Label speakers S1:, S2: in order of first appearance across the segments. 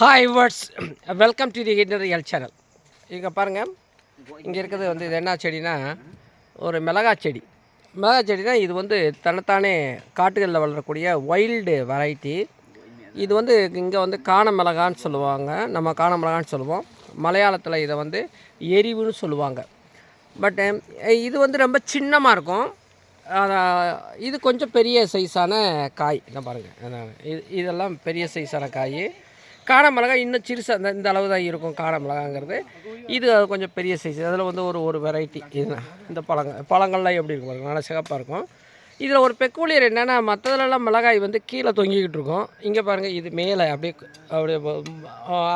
S1: Hi words welcome to the real channel இங்கே பாருங்கள் இங்கே இருக்கிறது வந்து இது என்ன செடினா ஒரு மிளகா செடி. மிளகா செடினா இது வந்து தன்னைத்தானே காட்டுகளில் வளரக்கூடிய வைல்டு வெரைட்டி இது வந்து இங்கே வந்து காண மிளகான்னு சொல்லுவாங்க. நம்ம காண மிளகான்னு சொல்லுவோம். மலையாளத்தில் இதை வந்து எரிவுன்னு சொல்லுவாங்க. பட் இது வந்து ரொம்ப சின்னமாக இருக்கும். இது கொஞ்சம் பெரிய சைஸான காய். என்ன பாருங்கள் இது இதெல்லாம் பெரிய சைஸான காய். காண மிளகாய் இன்னும் சிறுசாக இந்த இந்த அளவு தான் இருக்கும் காண மிளகாங்கிறது இது கொஞ்சம் பெரிய சைஸ் அதில் வந்து ஒரு ஒரு வெரைட்டி இதுதான் இந்த பழங்கள் பழங்கள்லாம் எப்படி இருக்கும் பாருங்கள் நல்லா சிகப்பாக இருக்கும். இதில் ஒரு பெக்கூலியர் என்னென்னா மற்றதுலலாம் மிளகாய் வந்து கீழே தொங்கிக்கிட்டு இருக்கும். இங்கே பாருங்கள் இது மேலே அப்படியே அப்படியே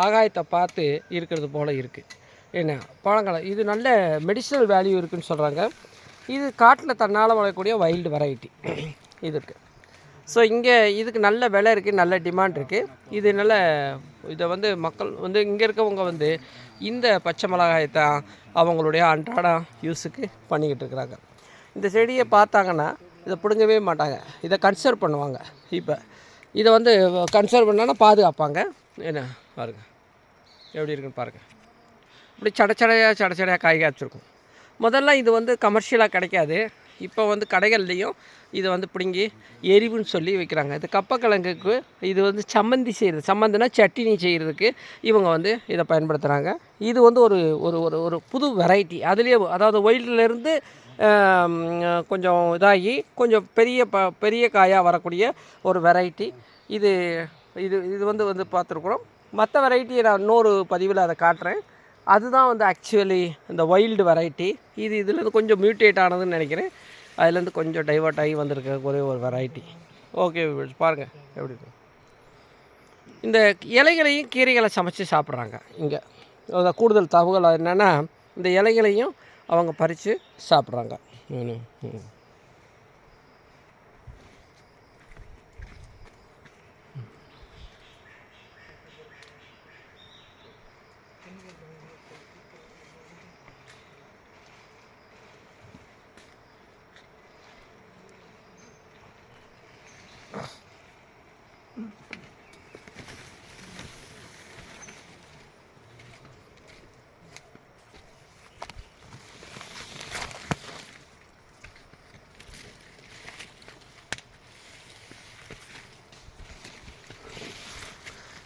S1: ஆகாயத்தை பார்த்து இருக்கிறது போல் இருக்குது என்ன? பழங்களை. இது நல்ல மெடிசனல் வேல்யூ இருக்குதுன்னு சொல்கிறாங்க இது காட்டில் தன்னால் வளரக்கூடிய வைல்டு வெரைட்டி இது இருக்குது ஸோ இங்கே இதுக்கு நல்ல விலை இருக்குது நல்ல டிமாண்ட் இருக்குது இது நல்ல இதை வந்து மக்கள் வந்து இங்கே இருக்கவங்க வந்து இந்த பச்சை மிளகாயை தான் அவங்களுடைய அன்றாட யூஸுக்கு பண்ணிக்கிட்டு இருக்கிறாங்க. இந்த செடியை பார்த்தாங்கன்னா இதை பிடுங்கவே மாட்டாங்க. இதை கன்சர்வ் பண்ணுவாங்க. இப்போ இதை வந்து கன்சர்வ் பண்ணான்னா பாதுகாப்பாங்க. என்ன பாருங்கள் எப்படி இருக்குன்னு பாருங்கள் இப்படி சடச்சடையாக சடச்சடையாக காய் காய்ச்சிருக்கும். முதல்ல இது வந்து கமர்ஷியலாக கிடைக்காது. இப்போ வந்து கடைகள்லேயும் இதை வந்து பிடுங்கி எரிவுன்னு சொல்லி வைக்கிறாங்க. இது கப்பக்கிழங்குக்கு இது வந்து சம்மந்தி செய்கிறது சம்மந்தினா சட்டினி செய்கிறதுக்கு இவங்க வந்து இதை பயன்படுத்துகிறாங்க இது வந்து ஒரு ஒரு ஒரு ஒரு புது வெரைட்டி அதுலேயே அதாவது ஒயில்ட்லேருந்து கொஞ்சம் இதாகி கொஞ்சம் பெரிய ப பெரிய காயாக வரக்கூடிய ஒரு வெரைட்டி இது இது இது வந்து வந்து பார்த்துருக்குறோம். மற்ற வெரைட்டியை நான் இன்னொரு பதிவில் அதை காட்டுறேன். அதுதான் வந்து ஆக்சுவலி இந்த வைல்டு வெரைட்டி இது இதுலேருந்து கொஞ்சம் மியூட்டேட் ஆனதுன்னு நினைக்கிறேன். அதுலேருந்து கொஞ்சம் டைவர்ட் ஆகி வந்திருக்க ஒரே ஒரு வெரைட்டி ஓகே பாருங்கள் எப்படி இருக்கு. இந்த இலைகளையும் கீரைகளை சமைச்சு சாப்பிட்றாங்க இங்கே. அதான் கூடுதல் தகவல் என்னென்னா இந்த இலைகளையும் அவங்க பறித்து சாப்பிட்றாங்க.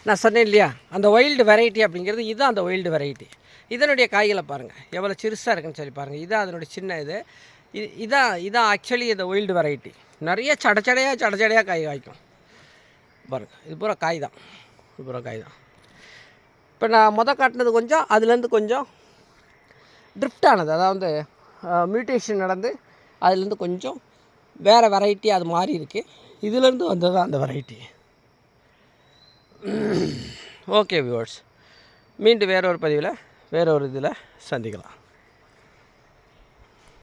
S1: நான் சொன்னேன் இல்லையா? அந்த ஒயில்டு வெரைட்டி அப்படிங்கிறது இதுதான் அந்த ஒயில்டு வெரைட்டி இதனுடைய காய்களை பாருங்கள் எவ்வளோ சிறுசாக இருக்குன்னு சொல்லி பாருங்கள் இதுதான் அதனுடைய சின்ன இது. இது இதான் இதான் ஆக்சுவலி இந்த ஒயில்டு வெரைட்டி நிறைய சடச்சடையாக சடச்சடையாக காய் காய்க்கும். பாருங்கள் இது பூரா காய் தான். இது பூரா காய் தான். இப்போ நான் மொதல் காட்டினது கொஞ்சம் அதுலேருந்து கொஞ்சம் ட்ரிஃப்ட் ஆனது அதாவது மியூட்டேஷன் நடந்து அதுலேருந்து கொஞ்சம் வேறு வெரைட்டி அது மாறி இருக்குது இதுலேருந்து வந்தது தான் அந்த வெரைட்டி ஓகே வியூவர்ஸ் மீண்டும் வேற ஒரு பதிவில் வேற ஒரு இதில் சந்திக்கலாம்.